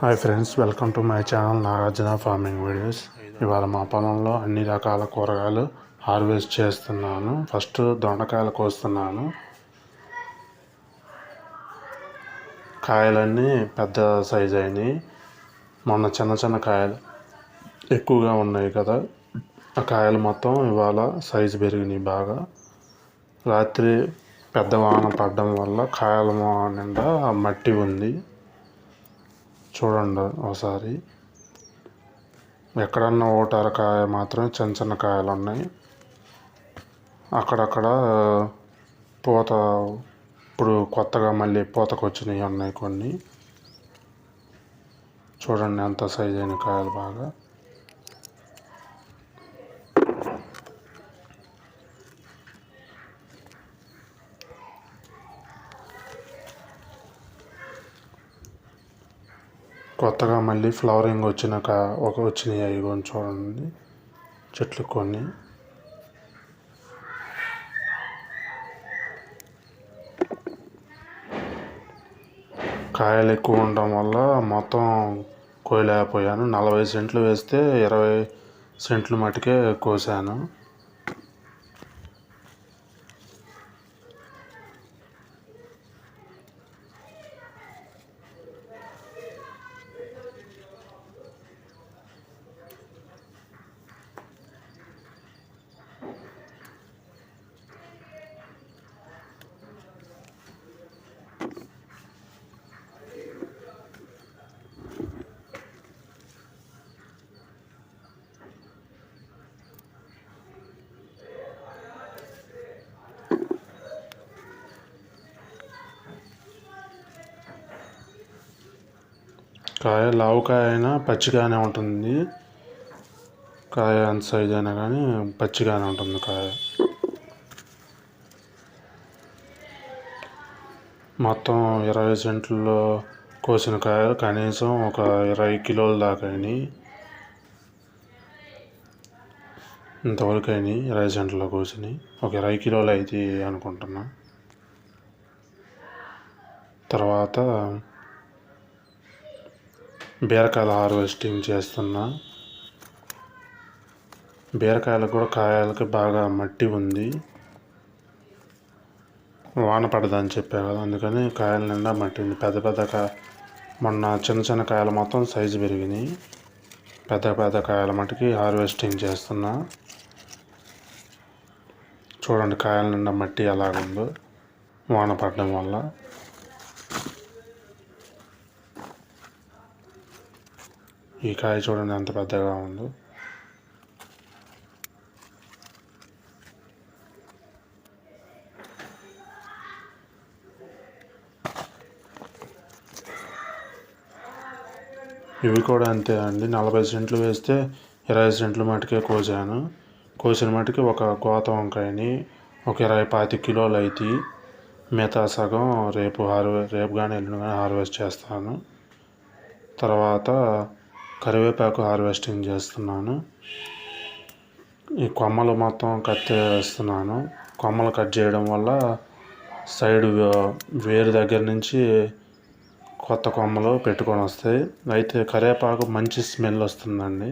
Hi friends welcome to my channel Nagarjuna farming videos ఇవాళ మా పొలంలో అన్ని రకాల కూరగాయలు హార్వెస్ట్ చేస్తున్నాను. ఫస్ట్ దొండకాయలు కోస్తున్నాను. కాయలన్నీ పెద్ద సైజ్ అయినాయి. మొన్న చిన్న చిన్న కాయలు ఎక్కువగా ఉన్నాయి కదా. ఆ కాయలు మొత్తం ఇవాళ సైజు పెరిగినాయి బాగా. రాత్రి పెద్ద వాన పడడం వల్ల కాయల నిండా మట్టి ఉంది. చూడండి ఒకసారి. ఎక్కడన్నా ఓటార కాయ మాత్రమే చిన్న చిన్న కాయలు ఉన్నాయి. అక్కడక్కడ పూత ఇప్పుడు కొత్తగా మళ్ళీ పూతకు వచ్చినవి ఉన్నాయి కొన్ని. చూడండి ఎంత సైజ్ అయిన కాయలు బాగా. కొత్తగా మళ్ళీ ఫ్లవరింగ్ వచ్చినాక ఒక వచ్చినాయి అవి కొన్ని చూడండి. చెట్లు కొన్ని. కాయలు ఎక్కువ ఉండడం వల్ల మొత్తం కోయలేకపోయాను. నలభై సెంట్లు వేస్తే ఇరవై సెంట్లు మటుకే కోసాను. కాయ లావుకాయ అయినా పచ్చిగానే ఉంటుంది. కాయ ఎంత సైజ్ అయినా కానీ పచ్చిగానే ఉంటుంది కాయ. మొత్తం ఇరవై సెంట్లలో కోసిన కాయలు కనీసం ఒక ఇరవై కిలోల దాకా అయినాయి. ఇంతవరకు అయినాయి ఇరవై సెంట్లలో కోసినాయి. ఒక ఇరవై కిలోలు అయితే అనుకుంటున్నా. తర్వాత బీరకాయలు హార్వెస్టింగ్ చేస్తున్నా. బీరకాయలు కూడా కాయలకి బాగా మట్టి ఉంది. వాన పడదని చెప్పారు కదా అందుకని కాయల నిండా మట్టి ఉంది. పెద్ద పెద్ద కా మొన్న చిన్న చిన్న కాయలు మొత్తం సైజు పెరిగినాయి. పెద్ద పెద్ద కాయల మట్టికి హార్వెస్టింగ్ చేస్తున్నా. చూడండి కాయల నిండా మట్టి ఎలాగుందో వాన పడడం వల్ల. ఈ కాయ చూడండి ఎంత పెద్దగా ఉందో. ఇవి కూడా అంతే అండి. నలభై సెంట్లు వేస్తే ఇరవై సెంట్లు మటుకే కోసాను. కోసిన మటుకి ఒక కోత వంకాయని ఒక ఇరవై పాతి కిలోలు అయితే మిగతా సగం రేపు హార్వె రేపు కానీ ఎల్లుండి కానీ హార్వెస్ట్ చేస్తాను. తర్వాత కరివేపాకు హార్వెస్టింగ్ చేస్తున్నాను. ఈ కొమ్మలు మొత్తం కట్ వేస్తున్నాను కొమ్మలు కట్ చేయడం వల్ల సైడ్ వేరు దగ్గర నుంచి కొత్త కొమ్మలు పెట్టుకొని వస్తాయి. అయితే కరివేపాకు మంచి స్మెల్ వస్తుందండి.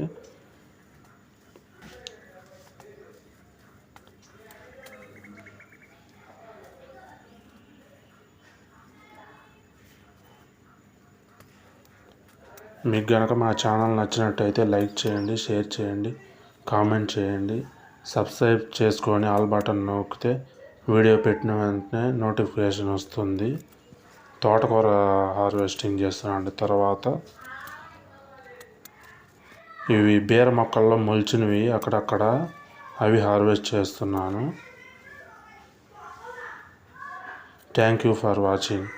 మీకు కనుక మా ఛానల్ నచ్చినట్టయితే లైక్ చేయండి షేర్ చేయండి కామెంట్ చేయండి. సబ్స్క్రైబ్ చేసుకొని ఆల్ బటన్ నొక్కితే వీడియో పెట్టిన వెంటనే నోటిఫికేషన్ వస్తుంది. తోటకూర హార్వెస్టింగ్ చేస్తున్నాను తర్వాత ఇవి బీర మొక్కల్లో మొలిచినవి అక్కడక్కడ అవి హార్వెస్ట్ చేస్తున్నాను. Thank you for watching.